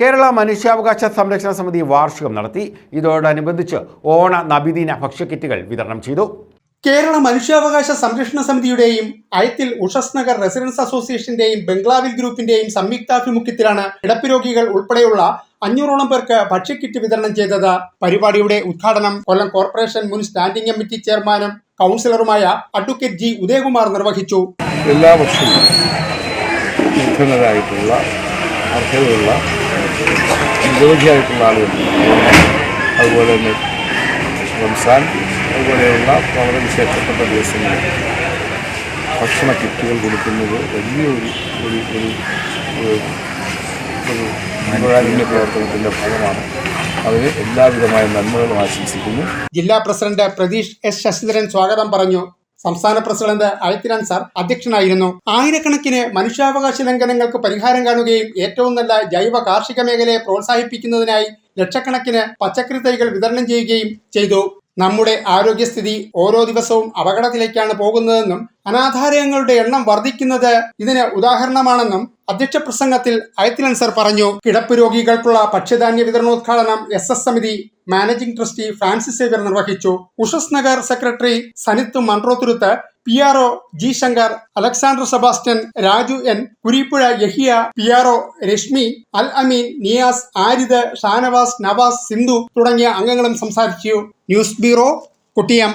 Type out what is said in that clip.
കേരള മനുഷ്യാവകാശ സംരക്ഷണ സമിതി വാർഷികം നടത്തി. ഇതോടനുബന്ധിച്ച് ഓണ നബിദിന ഭക്ഷ്യക്കിറ്റുകൾ വിതരണം ചെയ്തു. കേരള മനുഷ്യാവകാശ സംരക്ഷണ സമിതിയുടെയും അയത്തിൽ ഉഷസ് നഗർ റെസിഡൻസ് അസോസിയേഷന്റെയും ബംഗ്ലാവിൽ ഗ്രൂപ്പിന്റെയും സംയുക്താഭിമുഖ്യത്തിലാണ് കിടപ്പ് ഉൾപ്പെടെയുള്ള അഞ്ഞൂറോളം പേർക്ക് ഭക്ഷ്യക്കിറ്റ് വിതരണം ചെയ്തത് പരിപാടിയുടെ ഉദ്ഘാടനം കൊല്ലം കോർപ്പറേഷൻ മുൻ സ്റ്റാൻഡിംഗ് കമ്മിറ്റി ചെയർമാനും കൗൺസിലറുമായ അഡ്വക്കേറ്റ് ജി. ഉദയകുമാർ നിർവഹിച്ചു. എല്ലാ വർഷവും അർഹതയുള്ള നിരവധിയായിട്ടുള്ള ആളുകൾ. അതുപോലെ തന്നെ റംസാൻ അതുപോലെയുള്ള വളരെ വിശേഷപ്പെട്ട ദിവസങ്ങളിൽ ഭക്ഷണ കിറ്റുകൾ കൊടുക്കുന്നത് വലിയൊരു ഒരു ഒരു ഒരു മനോരാജ്യ പ്രവർത്തനത്തിന്റെ ഭാഗമാണ്. അതിന് എല്ലാവിധമായ നന്മകളും ആശംസിക്കുന്നു. ജില്ലാ പ്രസിഡന്റ് പ്രതീഷ് എസ് ശശിധരൻ സ്വാഗതം പറഞ്ഞു. സംസ്ഥാന പ്രസിഡന്റ് അയത്തിരാൻ സാർ അധ്യക്ഷനായിരുന്നു. ആയിരക്കണക്കിന് മനുഷ്യാവകാശ ലംഘനങ്ങൾക്ക് പരിഹാരം കാണുകയും ഏറ്റവും നല്ല ജൈവ കാർഷിക മേഖലയെ പ്രോത്സാഹിപ്പിക്കുന്നതിനായി ലക്ഷക്കണക്കിന് പച്ചക്കറി തൈകൾ വിതരണം ചെയ്യുകയും ചെയ്തു. നമ്മുടെ ആരോഗ്യസ്ഥിതി ഓരോ ദിവസവും അപകടത്തിലേക്കാണ് പോകുന്നതെന്നും അനാഥാലയങ്ങളുടെ എണ്ണം വർദ്ധിക്കുന്നത് ഇതിന് ഉദാഹരണമാണെന്നും അധ്യക്ഷ പ്രസംഗത്തിൽ അയത്തിലൻസർ പറഞ്ഞു. കിടപ്പ് രോഗികൾക്കുള്ള ഭക്ഷ്യധാന്യ വിതരണോദ്ഘാടനം എസ് എസ് സമിതി മാനേജിംഗ് ട്രസ്റ്റി ഫ്രാൻസിസ് സേവ്യർ നിർവഹിച്ചു. Ushas Nagar secretary Sanith Munroethuruthu P R O G Shankar Alexander Sebastian Raju N Kureepuzha Yahiya P R O Reshmi Al Ameen Niyas Aarid Shanavas Navas Sindhu തുടങ്ങിയ അംഗങ്ങളും സംസാരിച്ചു. News bureau Kuttiyam.